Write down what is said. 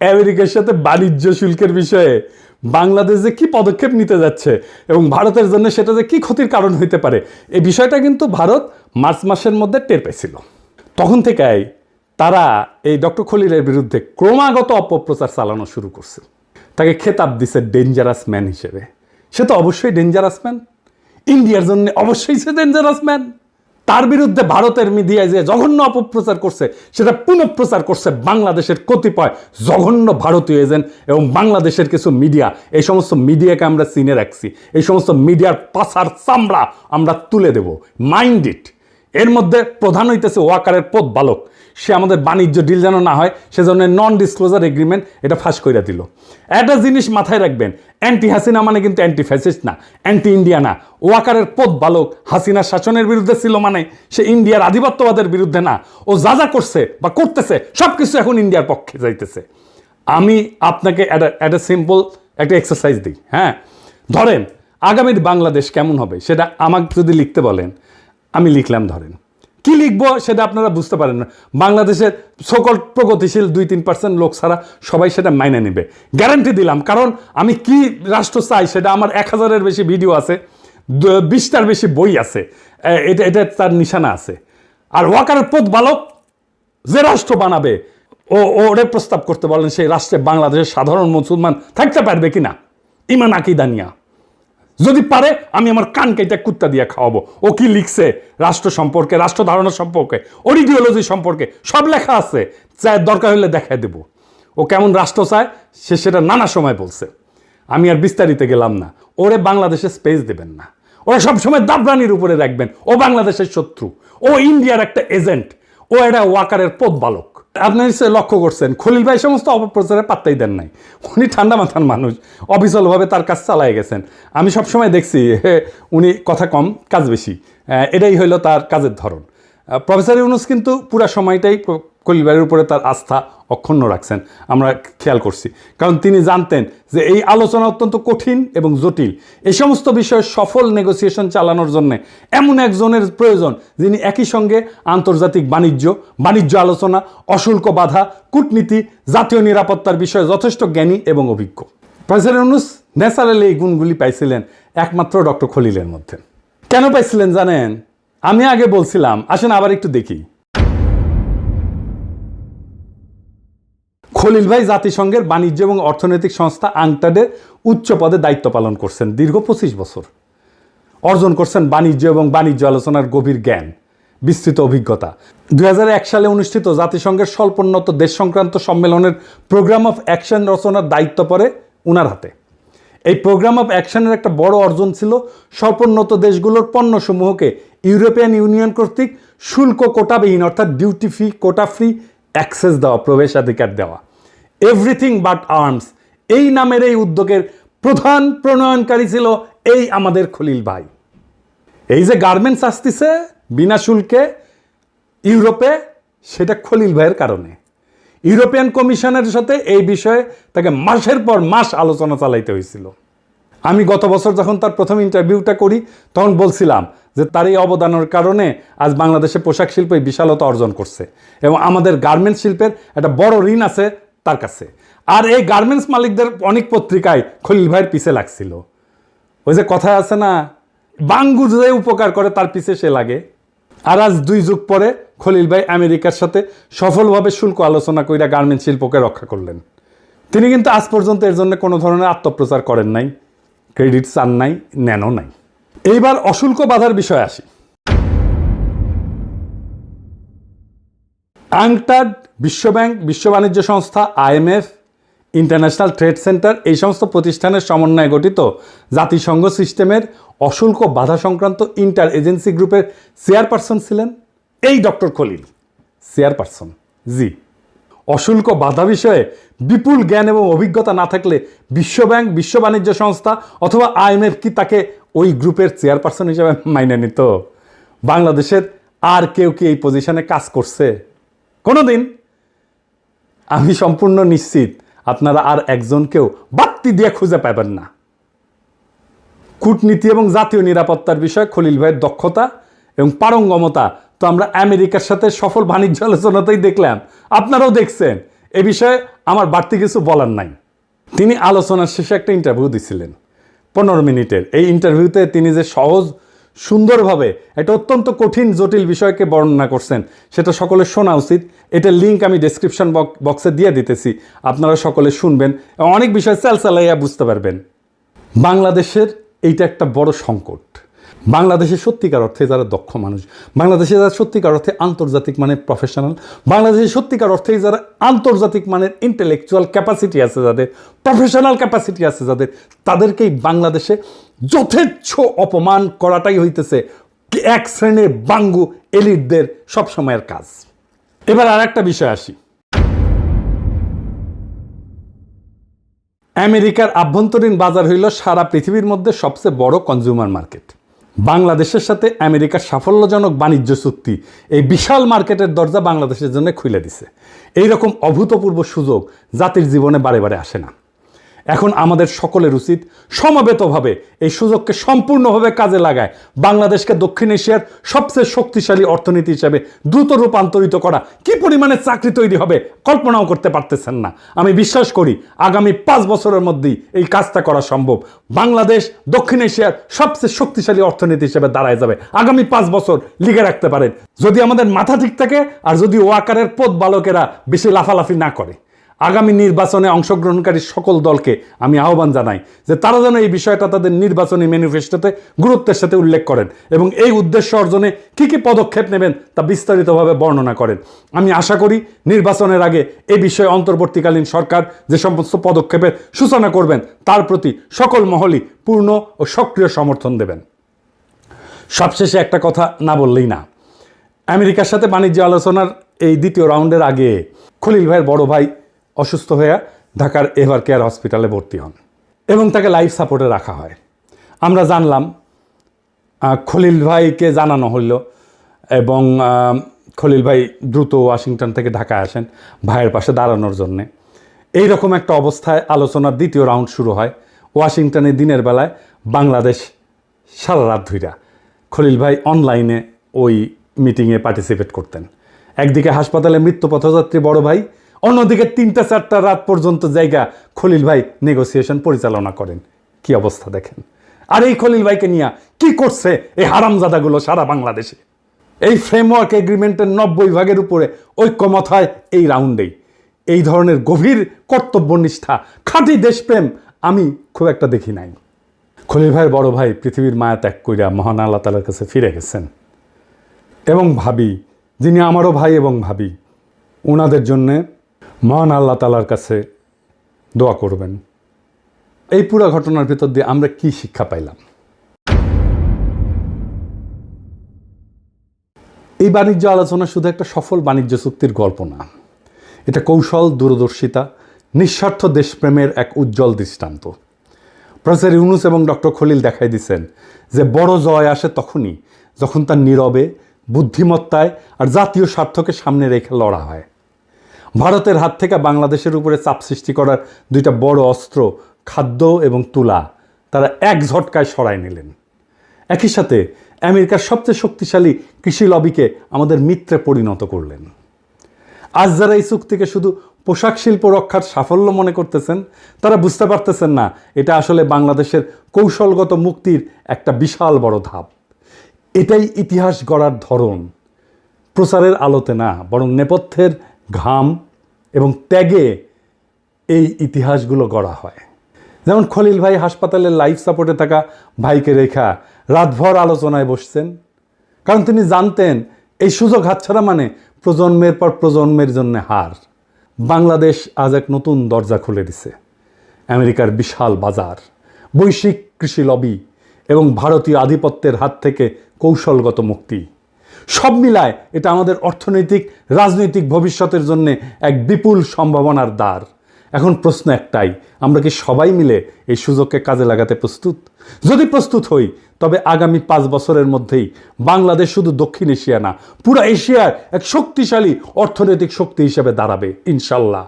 আমেরিকার সাথে বাণিজ্য শুল্কের বিষয়ে বাংলাদেশ যে কি পদক্ষেপ নিতে যাচ্ছে এবং ভারতের জন্য সেটা যে কি ক্ষতির কারণ হইতে পারে এই বিষয়টা কিন্তু ভারত মার্চ মাসের মধ্যে টের পেয়েছিল তখন থেকেই তারা এই ডক্টর খলিলের বিরুদ্ধে ক্রমাগত অপপ্রচার চালানো শুরু করছে। তাকে খেতাব দিছে ডেঞ্জারাস ম্যান হিসেবে। সে তো অবশ্যই ডেঞ্জারাস ম্যান ইন্ডিয়ার জন্য অবশ্যই সে ডেঞ্জারাস ম্যান তার বিরুদ্ধে ভারতের মিডিয়ায় যে জঘন্য অপপ্রচার করছে, সেটা পুনঃপ্রচার করছে বাংলাদেশের কতিপয় জঘন্য ভারতীয় এজেন্ট এবং বাংলাদেশের কিছু মিডিয়া। এই সমস্ত মিডিয়াকে আমরা চিনে রাখছি। এই সমস্ত মিডিয়ার পাশার চামড়া আমরা তুলে দেব। মাইন্ড ইট এর মধ্যে প্রধান হইতেছে ওয়াকারের পথ বালক সে আমাদের বাণিজ্য ডিল যেন না হয়, সেজন্য নন ডিসক্লোজার এগ্রিমেন্ট এটা ফাঁস করে দিল। একটা জিনিস মাথায় রাখবেন অ্যান্টি হাসিনা মানে কিন্তু অ্যান্টি ফ্যাসিস্ট না অ্যান্টি ইন্ডিয়া না। ওয়াকারের পথ বালক হাসিনার শাসনের বিরুদ্ধে ছিল মানে সে ইন্ডিয়ার আধিপত্যবাদের বিরুদ্ধে না। ও যা যা করছে বা করতেছে সব কিছু এখন ইন্ডিয়ার পক্ষে যাইতেছে। আমি আপনাকে একটা সিম্পল একটা এক্সারসাইজ দিই হ্যাঁ? ধরেন, আগামীর বাংলাদেশ কেমন হবে? সেটা আমাকে যদি লিখতে বলেন আমি লিখলাম, ধরেন। কি লিখব সেটা আপনারা বুঝতে পারেন না। বাংলাদেশের সকল প্রগতিশীল দুই তিন পার্সেন্ট লোক ছাড়া সবাই সেটা মাইনে নেবে। গ্যারান্টি দিলাম, কারণ আমি কি রাষ্ট্র চাই সেটা আমার এক হাজারের বেশি ভিডিও আছে বিশটার বেশি বই আছে এটা এটা তার নিশানা আছে। আর ওয়াকারের পথ বালক যে রাষ্ট্র বানাবে, ও ওরে প্রস্তাব করতে বলেন, সেই রাষ্ট্রে বাংলাদেশের সাধারণ মুসলমান থাকতে পারবে কিনা? ইমান আকিদা নিয়া। যদি পারে, আমি আমার কান কেটে কুত্তা দিয়ে খাওয়াবো। ও কি লিখছে? রাষ্ট্র সম্পর্কে, রাষ্ট্র ধারণা সম্পর্কে, ওর ইডিওলজি সম্পর্কে সব লেখা আছে। চাই দরকার হলে দেখায় দেব। ও কেমন রাষ্ট্র চায়? সে সেটা নানা সময় বলছে। আমি আর বিস্তারিত গেলাম না। ওরে বাংলাদেশে স্পেস দেবেন না। ওরা সবসময় দাবরানির উপরে রাখবেন। ও বাংলাদেশের শত্রু। ও ইন্ডিয়ার একটা এজেন্ট ও একটা ওয়াকারের পথ বালক আপনি লক্ষ্য করছেন। খলিল ভাই সমস্ত অপপ্রচারে পাত্তাই দেন নাই। উনি ঠান্ডা মাথার মানুষ, অবিচলভাবে তার কাজ চালায় গেছেন। আমি সবসময় দেখছি উনি কথা কম, কাজ বেশি। এটাই হইল তার কাজের ধরন। প্রফেসর ইউনুস কিন্তু পুরা সময়টাই ক- উপরে তার আস্থা অক্ষুণ্ণ রাখছেন। আমরা খেয়াল করছি। কারণ তিনি জানতেন যে এই আলোচনা অত্যন্ত কঠিন এবং জটিল। এই সমস্ত বিষয়ে সফল নেগোসিয়েশন চালানোর জন্য এমন একজনের প্রয়োজন যিনি একই সঙ্গে আন্তর্জাতিক বাণিজ্য বাণিজ্য আলোচনা, অশুল্ক বাধা, কূটনীতি, জাতীয় নিরাপত্তার বিষয়ে যথেষ্ট জ্ঞানী এবং অভিজ্ঞ। প্রফেসর ইউনুস ন্যাচারালি এই গুণগুলি পাইছিলেন একমাত্র ডক্টর খলিলের মধ্যে। কেন পাইছিলেন জানেন? আমি আগে বলছিলাম। আসেন আবার একটু দেখি। খলিল ভাই জাতিসংঘের বাণিজ্য এবং অর্থনৈতিক সংস্থা আংটাডের উচ্চ পদে দায়িত্ব পালন করছেন দীর্ঘ পঁচিশ বছর। অর্জন করছেন বাণিজ্য এবং বাণিজ্য আলোচনার গভীর জ্ঞান, বিস্তৃত অভিজ্ঞতা। দুই হাজার এক সালে অনুষ্ঠিত জাতিসংঘের স্বল্পোন্নত দেশ সংক্রান্ত সম্মেলনের প্রোগ্রাম অফ অ্যাকশন রচনার দায়িত্ব পড়ে উনার হাতে। এই প্রোগ্রাম অফ অ্যাকশনের একটা বড় অর্জন ছিল স্বল্পোন্নত দেশগুলোর পণ্যসমূহকে ইউরোপিয়ান ইউনিয়ন কর্তৃক শুল্ক কোটাবিহীন অর্থাৎ duty free quota free access দেওয়া প্রবেশাধিকার দেওয়া। এভরিথিং বাট আর্মস এই নামের এই উদ্যোগের প্রধান প্রণয়নকারী ছিল এই আমাদের খলিল ভাই। এই যে গার্মেন্টস আসতেছে বিনা শুল্কে ইউরোপে, সেটা খলিল ভাইয়ের কারণে। ইউরোপিয়ান কমিশনের সাথে এই বিষয়ে তাকে মাসের পর মাস আলোচনা চালাইতে হয়েছিল। আমি গত বছর যখন তার প্রথম ইন্টারভিউটা করি, তখন বলছিলাম যে তার এই অবদানের কারণে আজ বাংলাদেশে পোশাক শিল্প এই বিশালতা অর্জন করছে। এবং আমাদের গার্মেন্টস শিল্পের একটা বড় ঋণ আছে তার কাছে। আর এই গার্মেন্টস মালিকদের অনেক পত্রিকায় খলিল ভাইয়ের পিছে লাগছিল। ওই যে কথা আছে না, বাঙ্গু যে উপকার করে তার পিছে সে লাগে। আর আজ দুই যুগ পরে খলিল ভাই আমেরিকার সাথে সফলভাবে শুল্ক আলোচনা কইরা গার্মেন্ট শিল্পকে রক্ষা করলেন। তিনি কিন্তু আজ পর্যন্ত এর জন্য কোনো ধরনের আত্মপ্রচার করেন নাই ক্রেডিট চান নাই, নেনও নাই। এইবার অশুল্ক বাধার বিষয় আসি। আংটাড বিশ্বব্যাংক বিশ্ব বাণিজ্য সংস্থা আইএমএফ ইন্টারন্যাশনাল ট্রেড সেন্টার এই সমস্ত প্রতিষ্ঠানের সমন্বয়ে গঠিত জাতিসংঘ সিস্টেমের অশুল্ক বাধা সংক্রান্ত ইন্টার এজেন্সি গ্রুপের চেয়ারপারসন ছিলেন এই ডক্টর খলিল। চেয়ারপারসন, জি। অশুল্ক বাধা বিষয়ে বিপুল জ্ঞান এবং অভিজ্ঞতা না থাকলে বিশ্বব্যাংক, বিশ্ব বাণিজ্য সংস্থা অথবা আইএমএফ কি তাকে ওই গ্রুপের চেয়ারপারসন হিসেবে মাইনে নিত? বাংলাদেশের আর কেউ কি এই পজিশনে কাজ করছে? কোনোদিন। আমি সম্পূর্ণ নিশ্চিত আপনারা আর একজনকেও বাত্তি দিয়ে খুঁজে পাবেন না। কূটনীতি এবং জাতীয় নিরাপত্তার বিষয়ে খলিল ভাইয়ের দক্ষতা এবং পারঙ্গমতা তো আমরা আমেরিকার সাথে সফল বাণিজ্য আলোচনাতেই দেখলাম। আপনারাও দেখছেন। এ বিষয়ে আমার বাড়তি কিছু বলার নাই। তিনি আলোচনার শেষে একটা ইন্টারভিউ দিছিলেন। পনেরো মিনিটের। এই ইন্টারভিউতে তিনি যে সহজ, সুন্দরভাবে একটা অত্যন্ত কঠিন, জটিল বিষয়কে বর্ণনা করছেন, সেটা সকলে শোনা উচিত। এটা লিঙ্ক আমি ডেসক্রিপশন বক্সে দিয়ে দিতেছি। আপনারা সকলে শুনবেন। অনেক বিষয় চালচালাইয়া বুঝতে পারবেন। বাংলাদেশের এইটা একটা বড় সংকট। বাংলাদেশের সত্যিকার অর্থে যারা দক্ষ মানুষ, বাংলাদেশে যারা সত্যিকার অর্থে আন্তর্জাতিক মানের প্রফেশনাল বাংলাদেশের সত্যিকার অর্থে যারা আন্তর্জাতিক মানের ইন্টেলেকচুয়াল ক্যাপাসিটি আছে যাদের প্রফেশনাল ক্যাপাসিটি আছে যাদের, তাদেরকেই বাংলাদেশে যথেচ্ছ অপমান করাটাই হইতেছে এক শ্রেণির বাঙ্গু এলিটদের সবসময়ের কাজ। এবার আর একটা বিষয় আসি। আমেরিকার আভ্যন্তরীণ বাজার হইল সারা পৃথিবীর মধ্যে সবচেয়ে বড় কনজিউমার মার্কেট বাংলাদেশের সাথে আমেরিকার সাফল্যজনক বাণিজ্য চুক্তি এই বিশাল মার্কেটের দরজা বাংলাদেশের জন্য খুলে দিছে। এইরকম অভূতপূর্ব সুযোগ জাতির জীবনে বারে বারে আসে না। এখন আমাদের সকলের উচিত সমবেতভাবে এই সুযোগকে সম্পূর্ণভাবে কাজে লাগায়। বাংলাদেশকে দক্ষিণ এশিয়ার সবচেয়ে শক্তিশালী অর্থনীতি হিসেবে দ্রুত রূপান্তরিত করা। কি পরিমাণে চাকরি তৈরি হবে কল্পনাও করতে পারতেছেন না। আমি বিশ্বাস করি আগামী পাঁচ বছরের মধ্যেই এই কাজটা করা সম্ভব। বাংলাদেশ দক্ষিণ এশিয়ার সবচেয়ে শক্তিশালী অর্থনীতি হিসেবে দাঁড়ায় যাবে। আগামী পাঁচ বছর লিখে রাখতে পারেন। যদি আমাদের মাথা ঠিক থাকে আর যদি ওয়াকারের পদ বালকেরা বেশি লাফালাফি না করে। আগামী নির্বাচনে অংশগ্রহণকারী সকল দলকে আমি আহ্বান জানাই যে তারা যেন এই বিষয়টা তাদের নির্বাচনী ম্যানিফেস্টোতে গুরুত্বের সাথে উল্লেখ করেন এবং এই উদ্দেশ্য অর্জনে কী কী পদক্ষেপ নেবেন তা বিস্তারিতভাবে বর্ণনা করেন। আমি আশা করি নির্বাচনের আগে এ বিষয়ে অন্তর্বর্তীকালীন সরকার যে সমস্ত পদক্ষেপের সূচনা করবেন, তার প্রতি সকল মহলই পূর্ণ ও সক্রিয় সমর্থন দেবেন। সবশেষে একটা কথা না বললেই না। আমেরিকার সাথে বাণিজ্য আলোচনার এই দ্বিতীয় রাউন্ডের আগে খলিল ভাইয়ের বড় ভাই অসুস্থ হয়ে ঢাকার এভার কেয়ার হসপিটালে ভর্তি হন এবং তাকে লাইফ সাপোর্টে রাখা হয়। আমরা জানলাম খলিল ভাইকে জানানো হইল এবং খলিল ভাই দ্রুত ওয়াশিংটন থেকে ঢাকায় আসেন ভাইয়ের পাশে দাঁড়ানোর জন্যে। এই রকম একটা অবস্থায় আলোচনার দ্বিতীয় রাউন্ড শুরু হয় ওয়াশিংটনে দিনের বেলায় বাংলাদেশ সারা রাত ধইরা। খলিল ভাই অনলাইনে ওই মিটিংয়ে পার্টিসিপেট করতেন। একদিকে হাসপাতালে মৃত্যু পথযাত্রী বড় ভাই অন্যদিকে তিনটা, চারটা রাত পর্যন্ত জায়গা খলিল ভাই নেগোসিয়েশন পরিচালনা করেন। কি অবস্থা দেখেন? আর এই খলিল ভাইকে নিয়ে কি করছে এই হারামজাদাগুলো সারা বাংলাদেশে? এই ফ্রেমওয়ার্ক এগ্রিমেন্টের নব্বই ভাগের উপরে ঐক্যমত হয় এই রাউন্ডেই এই ধরনের গভীর কর্তব্যনিষ্ঠা, খাঁটি দেশপ্রেম আমি খুব একটা দেখি নাই। খলিল ভাইয়ের বড় ভাই পৃথিবীর মায়া ত্যাগ কইরা মহান আল্লাহ তালার কাছে ফিরে গেছেন। এবং ভাবি, যিনি আমারও ভাই এবং ভাবি ওনাদের জন্যে মহান আল্লাহ তালার কাছে দোয়া করবেন। এই পুরো ঘটনার ভিতর দিয়ে আমরা কি শিক্ষা পাইলাম? এই বাণিজ্য আলোচনা শুধু একটা সফল বাণিজ্য চুক্তির গল্প না। এটা কৌশল, দূরদর্শিতা, নিঃস্বার্থ দেশপ্রেমের এক উজ্জ্বল দৃষ্টান্ত। প্রফেসর ইউনুস এবং ডক্টর খলিল দেখাই দিচ্ছেন যে বড় জয় আসে তখনই যখন তার নীরবে, বুদ্ধিমত্তায় আর জাতীয় স্বার্থকে সামনে রেখে লড়া হয়। ভারতের হাত থেকে বাংলাদেশের উপরে চাপ সৃষ্টি করার দুইটা বড় অস্ত্র, খাদ্য এবং তুলা, তারা এক ঝটকায় সরায় নিলেন। একই সাথে আমেরিকার সবচেয়ে শক্তিশালী কৃষি লবিকে আমাদের মিত্রে পরিণত করলেন। আজ যারা এই চুক্তিকে শুধু পোশাক শিল্প রক্ষার সাফল্য মনে করতেছেন, তারা বুঝতে পারতেছেন না, এটা আসলে বাংলাদেশের কৌশলগত মুক্তির একটা বিশাল বড় ধাপ। এটাই ইতিহাস গড়ার ধরন। প্রচারের আলোতে না, বরং নেপথ্যের ঘাম এবং ত্যাগে এই ইতিহাসগুলো গড়া হয়। যেমন খলিল ভাই হাসপাতালের লাইফ সাপোর্টে থাকা ভাইকে রেখা রাতভর আলোচনায় বসছেন। কারণ তিনি জানতেন, এই সুযোগ হাতছাড়া মানে প্রজন্মের পর প্রজন্মের জন্য হার। বাংলাদেশ আজ এক নতুন দরজা খুলে দিছে। আমেরিকার বিশাল বাজার, বৈশ্বিক কৃষি লবি এবং ভারতীয় আধিপত্যের হাত থেকে কৌশলগত মুক্তি। সব মিলায় এটা আমাদের অর্থনৈতিক, রাজনৈতিক ভবিষ্যতের জন্য এক বিপুল সম্ভাবনার দ্বার। এখন প্রশ্ন একটাই, আমরা কি সবাই মিলে এই সুযোগকে কাজে লাগাতে প্রস্তুত? যদি প্রস্তুত হই, তবে আগামী পাঁচ বছরের মধ্যেই বাংলাদেশ শুধু দক্ষিণ এশিয়া না, পুরো এশিয়ার এক শক্তিশালী অর্থনৈতিক শক্তি হিসেবে দাঁড়াবে, ইনশাল্লাহ।